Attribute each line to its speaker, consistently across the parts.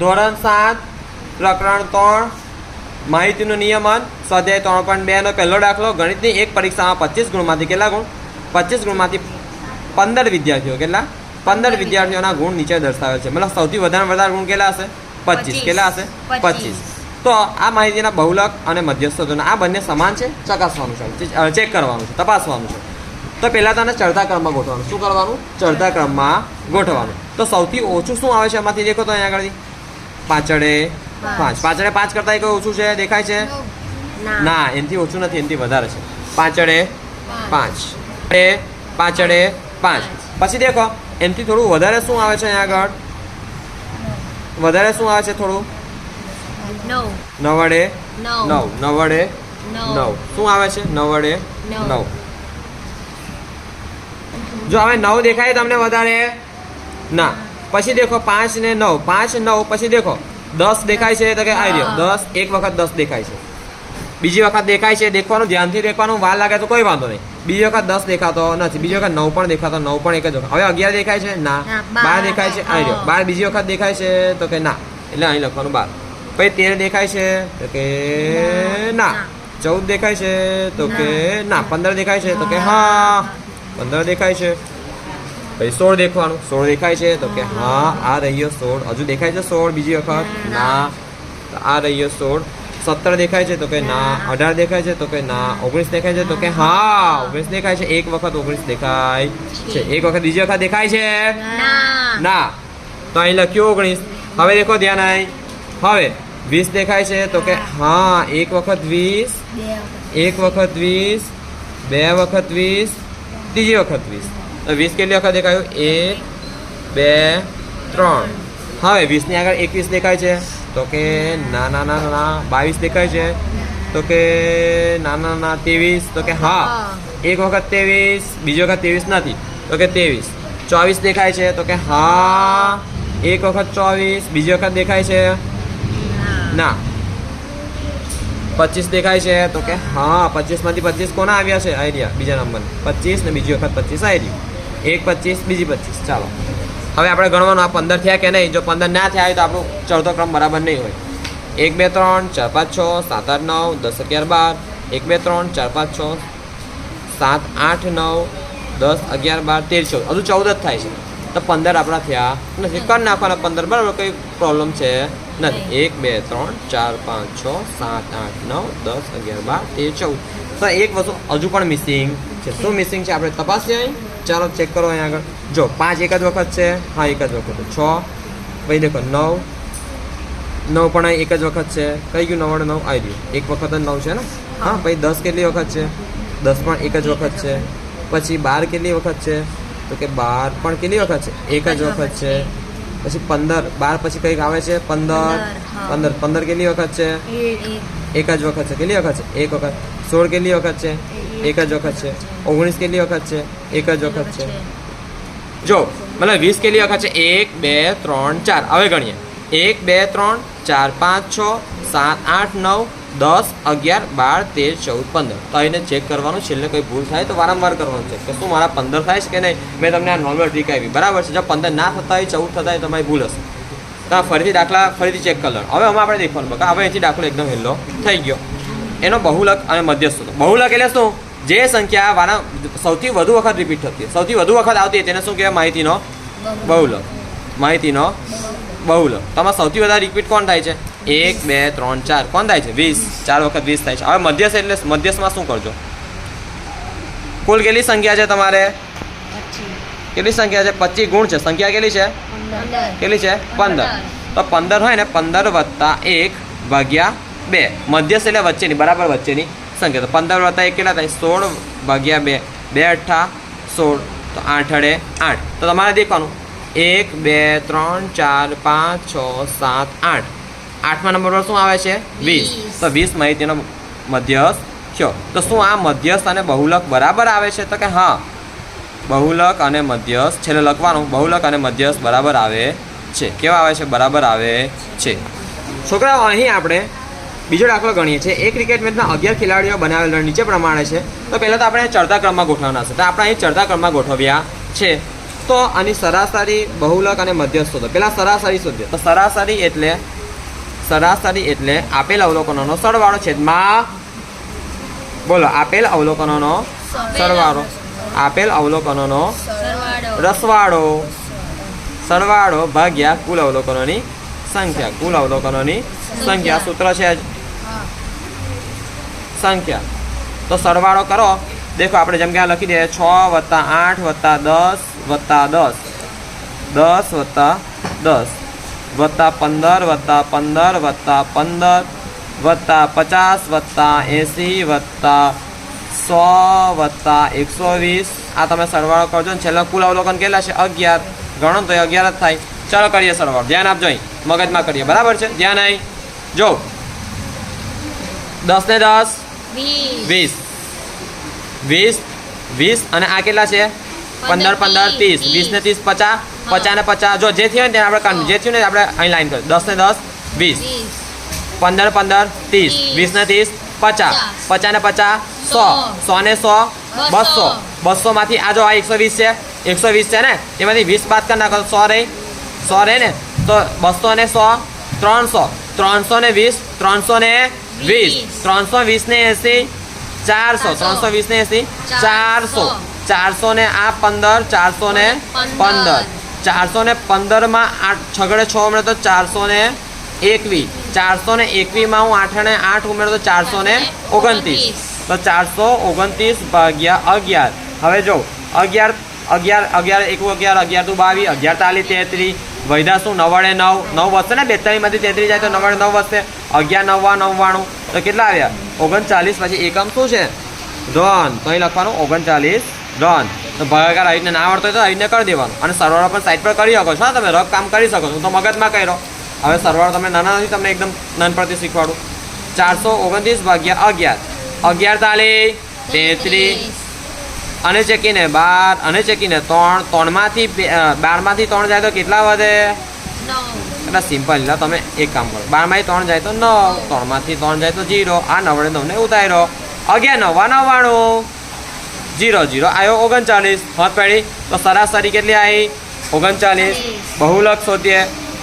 Speaker 1: ધોરણ સાત પ્રકરણ ત્રણ માહિતીનું નિયમન સ્વાધ્યાય ત્રણ પોઈન્ટ બેનો પહેલો દાખલો ગણિતની એક પરીક્ષામાં પચીસ ગુણમાંથી કેટલા ગુણ? પચીસ ગુણમાંથી પંદર વિદ્યાર્થીઓ કેટલા? પંદર વિદ્યાર્થીઓના ગુણ નીચે દર્શાવે છે. મતલબ સૌથી વધારે વધારે ગુણ કેટલા હશે? પચીસ. કેટલા હશે?
Speaker 2: પચીસ.
Speaker 1: પચીસ. તો આ માહિતીના બહુલક અને મધ્યસ્થોના આ બંને સમાન છે? ચકાસવાનું છે. ચેક કરવાનું છે. તપાસવાનું છે. તો પહેલાં તને ચડતા ક્રમમાં ગોઠવાનું શું કરવાનું? ચડતા ક્રમમાં ગોઠવાનું તો સૌથી ઓછું શું આવે છે? એમાંથી દેખો તો અહીંયા આગળ પાછળે પાંચ. પાછળે પાંચ કરતાં કઈ ઓછું છે? દેખાય છે? ના. એનાથી ઓછું નથી એનાથી વધારે છે. પાછળે પાંચ. એ પાછળે પાંચ. પછી દેખો એનાથી થોડું વધારે શું આવે છે અહીંયા આગળ? વધારે શું આવે છે થોડું?
Speaker 2: નવ.
Speaker 1: નવડે
Speaker 2: નવ.
Speaker 1: નવ. નવડે
Speaker 2: નવ.
Speaker 1: શું આવે છે? નવડે
Speaker 2: નવ.
Speaker 1: નવ. જો હવે નવ દેખાય તમને વધારે? ના. પછી દેખો પાંચ ને નવ. પાંચ નવ પછી દેખો દસ દેખાય છે તો કે આવી રહ્યો. દસ એક વખત દસ દેખાય છે. બીજી વખત દેખાય છે દેખવાનું ધ્યાનથી દેખવાનું વાર લાગે તો કોઈ વાંધો નહીં. બીજી વખત દસ દેખાતો નથી. બીજી વખત નવ પણ દેખાતો નવ પણ એક જ વખત. હવે અગિયાર દેખાય છે ના.
Speaker 2: બાર.
Speaker 1: દેખાય છે આવી રહ્યો. બાર બીજી વખત દેખાય છે તો કે ના. એટલે અહીં લખવાનું બાર. પછી તેર દેખાય છે તો કે ના. ચૌદ દેખાય છે તો કે ના. પંદર દેખાય છે તો કે હા. પંદર દેખાય છે. પછી સોળ દેખવાનું. સોળ દેખાય છે? તો કે હા આ રહ્યો સોળ. હજુ દેખાય છે સોળ બીજી વખત? ના આ રહ્યો સોળ. સત્તર દેખાય છે તો કે ના. અઢાર દેખાય છે તો કે ના. ઓગણીસ દેખાય છે તો કે હા. ઓગણીસ દેખાય છે. એક વખત ઓગણીસ દેખાય છે. એક વખત બીજી વખત દેખાય છે?
Speaker 2: ના.
Speaker 1: ના. તો અહીં લખ્યું ઓગણીસ. હવે દેખો ધ્યાન આય હવે વીસ દેખાય છે તો કે હા એક વખત વીસ. એક વખત વીસ. બે વખત વીસ. ત્રીજી વખત વીસ. તો વીસ કેટલી વખત દેખાયું? એક બે ત્રણ. હવે વીસની આગળ એકવીસ દેખાય છે. તો કે ના ના ના ના બાવીસ દેખાય છે. તો કે ના ના ના ત્રેવીસ. તો કે હા એક વખત ત્રેવીસ બીજી વખત ત્રેવીસ નથી. તો કે ત્રેવીસ. ચોવીસ દેખાય છે. તો કે હા એક વખત ચોવીસ બીજી વખત દેખાય છે. ના. પચીસ દેખાય છે. તો કે હા પચીસમાંથી પચીસ કોના આવ્યા છે? આઈડિયા. બીજા નંબર પચીસ ને બીજી વખત પચીસ આવી રહ્યું એક પચીસ બીજી પચીસ. ચાલો. હવે આપણે ગણવાનું આ પંદર થયા કે નહીં? જો પંદર ના થયા હોય તો આપણું ચડતો ક્રમ બરાબર નહીં હોય. એક બે ત્રણ ચાર પાંચ છ સાત આઠ નવ દસ અગિયાર બાર. એક બે ત્રણ ચાર પાંચ છ સાત આઠ નવ દસ અગિયાર બાર તેર ચૌદ. હજુ ચૌદ જ થાય છે. તો પંદર આપણા થયા નથી. કરી નાખવાના પંદર. બરાબર કંઈ પ્રોબ્લેમ છે નથી. એક બે ત્રણ ચાર પાંચ છ સાત આઠ નવ દસ અગિયાર બાર તેર ચૌદ. તો એક વસ્તુ હજુ પણ મિસિંગ છે. શું મિસિંગ છે? આપણે તપાસીએ અહીં. ચાલો ચેક કરો અહીં આગળ. જો પાંચ એક જ વખત છે. હા એક જ વખત છે. છ. પછી દેખો નવ. નવ પણ અહીં એક જ વખત છે. કઈ ગયું? નવ્વાણું નવ આવી ગયું. એક વખત જ નવ છે ને? હા. પછી દસ કેટલી વખત છે? દસ પણ એક જ વખત છે. પછી બાર કેટલી વખત છે? તો કે બાર પણ કેટલી વખત છે? એક જ વખત છે. પછી પંદર. બાર પછી કંઈક આવે છે? પંદર.
Speaker 2: પંદર, હા.
Speaker 1: પંદર. પંદર કેટલી વખત છે? એક જ વખત છે. કેટલી વખત છે? એક વખત. સોળ કેટલી વખત છે? એક જ વખત છે. ઓગણીસ કેટલી વખત છે? એક જ વખત છે. જો, મતલબ વીસ કેટલી વખત છે? એક, બે, ત્રણ, ચાર. હવે ગણીએ. એક, બે, ત્રણ, ચાર, પાંચ, છ, સાત, આઠ, નવ, દસ, અગિયાર, બાર, તેર, ચૌદ, પંદર. તો એને ચેક કરવાનું. છેલ્લે કોઈ ભૂલ થાય તો વારંવાર કરવાનું છે કે શું મારા પંદર થાય છે કે નહીં? મેં તમને આ નોર્મલ ટ્રીક આવી બરાબર છે? જો પંદર ના થતા હોય, ચૌદ થતા હોય તમારી ભૂલ હશે. તો ફરીથી દાખલા ફરીથી ચેક કરી લો. હવે અમે આપણે દેખવાનું. બકા હવે અહીંથી દાખલો એકદમ હેલ્લો થઈ ગયો. એનો બહુલક અને મધ્યસ્થ બહુલક એટલે શું? જે સંખ્યા વારા સૌથી વધુ વખત રિપીટ થતી સૌથી વધુ વખત આવતી તેને શું કહેવાય? માહિતીનો બહુલક માહિતીનો બહુલો. તમારે સૌથી વધારે રિપીટ કોણ થાય છે? એક બે ત્રણ ચાર. કોણ થાય છે? વીસ. ચાર વખત વીસ થાય છે. હવે મધ્યસ્થ એટલે મધ્યસ્થમાં શું કરજો? કુલ કેટલી સંખ્યા છે તમારે? કેટલી સંખ્યા છે? પચીસ ગુણ છે. સંખ્યા કેટલી છે? કેટલી છે? પંદર. તો પંદર હોય ને પંદર વત્તા એક ભાગ્યા બે. મધ્યસ્થ એટલે વચ્ચેની બરાબર વચ્ચેની. સંખ્યા તો પંદર વત્તા એક કેટલા થાય? સોળ ભાગ્યા બે. બે અઠ્ઠા સોળ. તો આઠ અડે આઠ. તો તમારે દેખવાનું. એક બે ત્રણ ચાર પાંચ છ સાત આઠ. આઠમા નંબર પર શું આવે છે? વીસ. તો વીસ માહિતીનો મધ્યસ્થ થયો. તો શું આ મધ્યસ્થ અને બહુલક બરાબર આવે છે? તો કે હા. બહુલક અને મધ્યસ્થ છેલ્લે લખવાનું. બહુલક અને મધ્યસ્થ બરાબર આવે છે. કેવા આવે છે? બરાબર આવે છે. છોકરાઓ અહીં આપણે બીજો દાખલો ગણીએ છીએ. એક ક્રિકેટ મેચના અગિયાર ખેલાડીઓ બનાવેલ નીચે પ્રમાણે છે. તો પહેલાં તો આપણે ચડતા ક્રમમાં ગોઠવવાના છે. તો આપણે અહીં ચડતા ક્રમમાં ગોઠવ્યા છે. તો આની સરાસરી બહુલક અને મધ્યસ્થ શોધો પહેલાં સરાસરી શોધ્યો તો સરાસરી એટલે સરાસરી એટલે આપેલ અવલોકનોનો સરવાળો છેદમાં બોલો, આપેલ અવલોકનોનો સરવાળો. આપેલ અવલોકનોનો રસવાળો. સરવાળો ભાગ્યા કુલ અવલોકનોની સંખ્યા. કુલ અવલોકનોની સંખ્યા. સૂત્ર છે સંખ્યા. તો સરવાળો કરો. દેખો, આપણે જેમ કે આ લખી દઈએ, છ વત્તા આઠ વત્તા દસ વત્તા દસ. દસ વત્તા દસ. વત્તા પંદર વત્તા પંદર વત્તા પંદર. વત્તા પચાસ વત્તા એંસી વત્તા સો વત્તા એકસો વીસ. આ તમે સરવાળો કરજો ને છેલ્લા કુલ અવલોકન કેટલા છે? અગિયાર. ગણો તો અગિયાર જ થાય. ચાલો કરીએ સરવાળો. ધ્યાન આપજો અહીં. મગજમાં કરીએ. બરાબર છે? ધ્યાન અહીં જો. દસ ને દસ.
Speaker 2: વીસ.
Speaker 1: વીસ. વીસ અને આ કેટલા છે? પંદર પંદર ત્રીસ. વીસ ને ત્રીસ પચાસ. પચાસ ને પચાસ. જો જે થયું ને આપણે કાઢવું. જે થયું ને આપણે અહીં લાઈન કરીશું દસ ને દસ વીસ. પંદર પંદર ત્રીસ. વીસ ને ત્રીસ પચાસ.
Speaker 2: પચાસ.
Speaker 1: ને પચાસ સો.
Speaker 2: સો.
Speaker 1: ને સો
Speaker 2: બસો.
Speaker 1: બસો. બસો માંથી આ જો આ એકસો વીસ છે. એકસો વીસ છે ને? એમાંથી વીસ બાદ કરી નાખો સો રહી. સો રહે ને? તો બસો ને સો ત્રણસો. ત્રણસો ને વીસ ત્રણસો ને વીસ. ત્રણસો વીસ ને એસી ચારસો. ત્રણસો વીસ ને એસી ચારસો.
Speaker 2: ચારસો.
Speaker 1: ને આ પંદર ચારસો ને
Speaker 2: પંદર.
Speaker 1: ચારસો ને પંદરમાં આઠ છગડે છ ઉમેરો તો ચારસો ને એકવીસ ચારસો ને એકવીસમાં હું આઠ ને આઠ ઉમેરો તો ચારસો ને ઓગણત્રીસ. તો ચારસો ઓગણત્રીસ ભાગ્યા અગિયાર. હવે જો અગિયાર અગિયાર અગિયાર એકું અગિયાર અગિયાર તું બાવીસ અગિયાર તાલીસ તેત્રીસ શું? નવાડે નવ. નવ વધશે ને? બેતાલીસમાંથી તેત્રીસ જાય તો નવાડે નવ વધશે. અગિયાર નવ્વા નવ્વાણું. તો કેટલા આવ્યા? ઓગણચાલીસ પછી એકમ શું છે? ધન. તો અહીં લખવાનું ઓગણચાલીસ ધન. તો ભાગાકાર આવીને ના આવડતો હોય તો આવી રીતના કરી દેવાનું. અને સરવાળો પણ સાઈડ પર કરી શકો છો તમે રફ કામ કરી શકો છો. તો મગજમાં કર્યો. હવે સરવાળો તમે નાના નથી, તમને એકદમ નાનપણથી શીખવાડું. ચારસો ઓગણત્રીસ ભાગ્યા અગિયાર. અગિયાર તાલી તેત્રીસ. અને ચેકીને બાર. અને ચેકીને ત્રણ. ત્રણમાંથી બારમાંથી ત્રણ જાય તો કેટલા વધે? એટલે સિમ્પલ એટલે તમે એક કામ કરો. બારમાંથી ત્રણ જાય તો નવ ત્રણમાંથી ત્રણ જાય તો જીરો આ નવડે નવને ઉતાર્યો. અગિયાર નવા નવ્વાણું જીરો જીરો આવ્યો ઓગણચાલીસ. હોત પેઢી તો સરાસરી કેટલી આવી? ઓગણચાલીસ. બહુલક શોધીએ.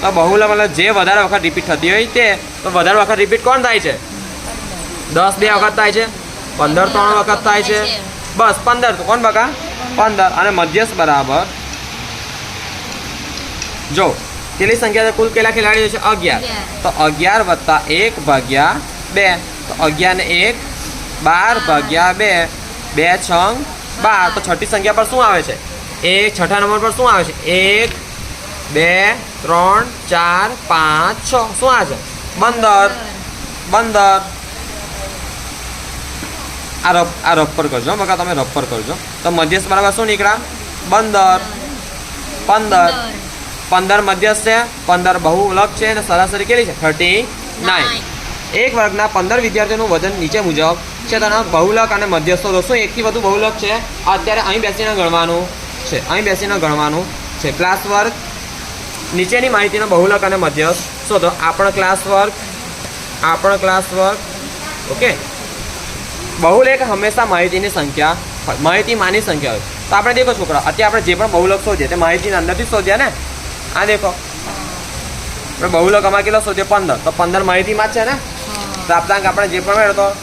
Speaker 1: તો બહુલક મતલબ જે વધારે વખત રિપીટ થતી હોય તે. તો વધારે વખત રિપીટ કોણ થાય છે? દસ બે વખત થાય છે. પંદર ત્રણ વખત થાય છે. બસ પંદર. તો કોણ બકા? પંદર. અને મધ્યસ્થ બરાબર. જો કેટલી સંખ્યા છે? કુલ કેટલા ખેલાડીઓ છે? અગિયાર. તો અગિયાર વત્તા એક ભાગ્યા બે. તો અગિયાર ને એક બાર ભાગ્યા બે. બે છંગ બાર. તો છઠ્ઠી સંખ્યા પર શું આવે છે? એક છઠ્ઠા નંબર પર શું આવે છે? એક બે ત્રણ ચાર પાંચ છ. શું આવે છે? બંદર. બંદર. આ રફ આ રફ પર કરજો બકા તમે રફ પર કરજો. તો મધ્યસ્થ બરાબર શું નીકળ્યા? બંદર. પંદર. પંદર મધ્યસ્થ છે પંદર બહુલક છે અને સરાસરી કેટલી છે? થર્ટી નાઇન એક વર્ગના પંદર વિદ્યાર્થીઓનું વજન નીચે મુજબ છે તેના બહુલક અને મધ્યસ્થો. તો શું એકથી વધુ બહુલક છે? અત્યારે અહીં બેસીને ગણવાનું છે અહીં બેસીને ગણવાનું છે. ક્લાસ વર્ગ નીચેની માહિતીનો બહુલક અને મધ્યસ્થ. શોધો આપણો ક્લાસ વર્ગ આપણો ક્લાસ વર્ક ઓકે બહુલેખ હંમેશા માહિતીની સંખ્યા માહિતી માની સંખ્યા હોય. તો આપણે દેખો છોકરા અત્યારે આપણે જે પણ બહુલક શોધીએ તે માહિતીના અંદરથી શોધ્યા ને? આ દેખો. બહુ બહુલક અમારે કેટલો શોધ્યો પંદર. તો પંદર માહિતીમાં જ છે ને? પ્રાપ્તાંક આપણે જે પણ મેળવતો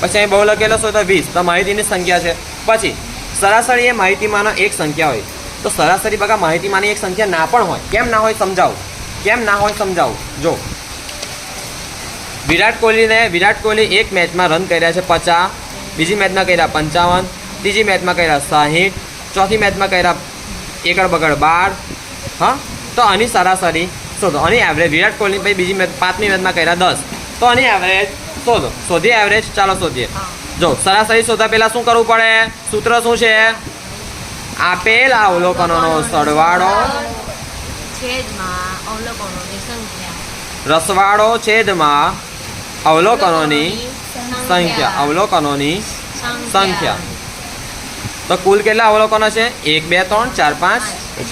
Speaker 1: પછી અહીં બહુલક કેટલો શોધ્યો વીસ. તો માહિતીની સંખ્યા છે. પછી સરાસરી એ માહિતીમાંનો એક સંખ્યા હોય. તો સરાસરી બગા માહિતીમાંની એક સંખ્યા ના પણ હોય. કેમ ના હોય સમજાવું? કેમ ના હોય સમજાવું? જો. વિરાટ કોહલીને વિરાટ કોહલી એક મેચમાં રન કર્યા છે પચાસ. બીજી મેચમાં કર્યા પંચાવન. ત્રીજી મેચમાં કર્યા સાહીઠ. ચોથી મેચમાં કર્યા એકડ બગડ બાર. હા? તો આની સરાસરી શોધો. આની એવરેજ વિરાટ કોહલી ભાઈ બીજી મેચ પાંચમી મેચમાં કર્યા દસ. તો આની એવરેજ શોધો. શોધીએ એવરેજ ચાલો શોધીએ. જો સરાસરી શોધા પહેલાં શું કરવું પડે? સૂત્ર શું છે? આપેલ અવલોકનોનો સરવાળો રસવાળો છેદમાં અવલોકનોની સંખ્યા. અવલોકનોની સંખ્યા. તો કુલ કેટલા અવલોકનો છે? એક બે ત્રણ ચાર પાંચ.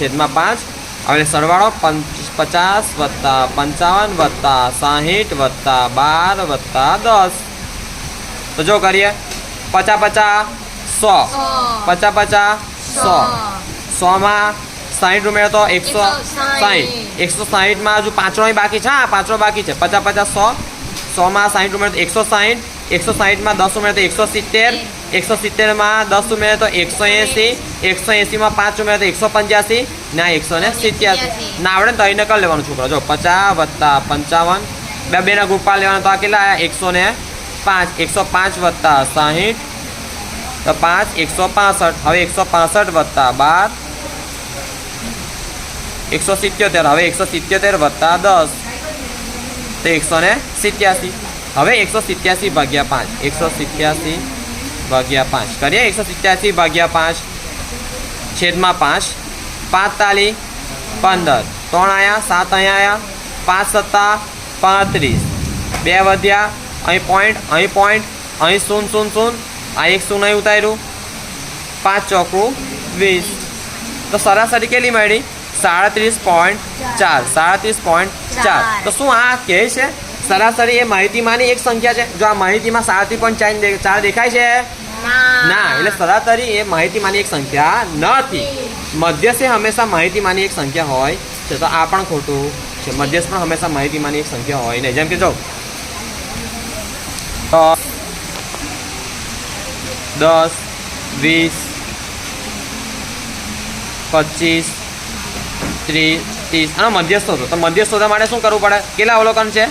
Speaker 1: છેદમાં પાંચ. હવે સરવાળો પંચ પચાસ વત્તા પંચાવન વત્તા સાહીઠ વત્તા બાર વત્તા દસ. તો જો કરીએ પચા પચા સો. પચા પચા સો. સોમાં સાહીઠ ઉમેરો તો એકસો
Speaker 2: સાહીઠ.
Speaker 1: એકસો સાહીઠમાં હજુ પાંચનો બાકી છે હા પાંચનો બાકી છે. પચાસ પચાસ સો. સોમાં સાહીઠ ઉમેરો તો એકસો સાહીઠ. એકસો સાહીઠમાં દસ ઉમેરો તો એકસો સિત્તેર. એકસો સિત્તેરમાં દસ ઉમેરે તો એકસો એંસી. એકસો એંસીમાં પાંચ ઉમેરે તો એકસો પંચ્યાસી. ના એકસો ને સિત્યાસી. ના આવડે ને તો અહીંને કરી લેવાનું છોકરો. જો પચાસ વત્તા પંચાવન. બે બેના ગ્રુપમાં લેવાના તો આ કેટલા આવ્યા એકસો ને પાંચ. એકસો પાંચ વત્તા સાહીઠ. તો પાંચ એકસો પાસઠ. હવે એકસો પાસઠ વત્તા બાર. એકસો સિત્યોતેર. હવે એકસો સિત્યોતેર વત્તા દસ. તો એકસો ને સિત્યાસી. હવે એકસો સિત્યાસી ભાગ્યા પાંચ. એકસો સિત્યાસી. ભાગ્યા પાંચ. કરીએ? એકસો સિત્યાસી ભાગ્યા પાંચ, છેદમાં પાંચ પાંચતાલી પંદર. ત્રણ આયા, સાત અહીંયા આવ્યા પાંચ સત્તા, પાંત્રીસ. બે વધ્યા, અહીં પોઈન્ટ અહીં પોઈન્ટ અહીં શૂન શૂન શૂન આ એક શૂન અહીં ઉતાર્યું. પાંચ ચોકડું, વીસ. તો સરાસરી કેટલી મળી? સાડત્રીસ પોઈન્ટ ચાર. સાડત્રીસ પોઈન્ટ ચાર. તો શું આ કહે છે? સરાસરી એ માહિતીમાંની એક સંખ્યા છે. જો આ માહિતીમાં સાડત્રીસ પોઈન્ટ ચાર દેખાય છે ના. એટલે સરાસરી એ માહિતીમાંની એક સંખ્યા નથી. મધ્યસ્થ એ હંમેશા માહિતીમાંની એક સંખ્યા હોય છે તો આ પણ ખોટું છે. મધ્યસ્થ પણ હંમેશા માહિતીમાંની એક સંખ્યા હોય નહીં. જેમ કે જો દસ વીસ પચીસ ત્રીસ ત્રીસ. આનો મધ્યસ્થ હતો તો મધ્યસ્થ શોધવા માટે શું કરવું પડે? કેટલા અવલોકન છે?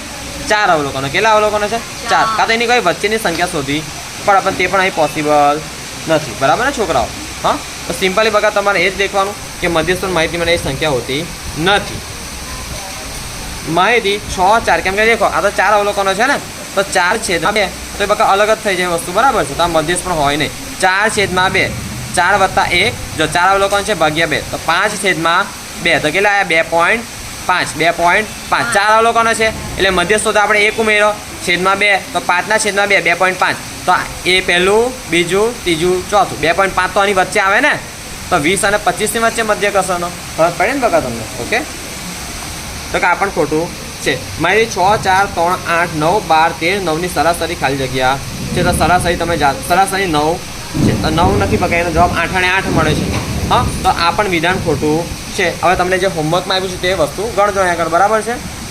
Speaker 1: ચાર અવલોકનો. કેટલા અવલોકનો છે? ચાર. કાં તો એની કોઈ વચ્ચેની સંખ્યા શોધી. પણ આપણને તે પણ અહીં પોસિબલ નથી. બરાબર ને છોકરાઓ? હા? તો સિમ્પલી બગા તમારે એ જ દેખવાનું કે મધ્યસ્થ માહિતી મને એ સંખ્યા હોતી નથી. માહિતી છ, ચાર, કેમ કે દેખો, આ તો ચાર અવલોકનો છે ને? તો ચાર છેદમાં બે, તો એ બકા અલગ જ થઈ જાય વસ્તુ, બરાબર છે? તો આ મધ્યસ્થ પણ હોય નહીં. ચાર છેદમાં બે, ચાર વત્તા એક, જો ચાર અવલોકન છે, ભાગ્યા બે, તો પાંચ છેદમાં બે, તો કેટલા આવ્યા બે પોઈન્ટ પાંચ, બે પોઈન્ટ પાંચ. ચાર અવલોકનો છે, એટલે મધ્યસ્થ તો આપણે એક ઉમેરો છેદમાં બે, તો પાંચના છેદમાં બે બે પોઈન્ટ પાંચ. તો એ પહેલું, બીજું, ત્રીજું, ચોથું. બે પોઈન્ટ પાંચ તો આની વચ્ચે આવે ને? તો વીસ અને પચીસની વચ્ચે મધ્ય કસરનો ખબર પડે ને બકા તમને? ઓકે? તો કે પણ ખોટું છે. મારી છ, ચાર, ત્રણ, આઠ, નવ, બાર, તેર, નવની સરાસરી ખાલી જગ્યા છે. તો સરાસરી તમે સરાસરી નવ છે. તો નવ નથી બકા એનો જવાબ આઠ અને આઠ મળે છે. હા? તો આ પણ વિધાન ખોટું છે. હવે તમને જે હોમવર્કમાં આવ્યું છે તે વસ્તુ ગણજો અહીંયા આગળ. બરાબર છે?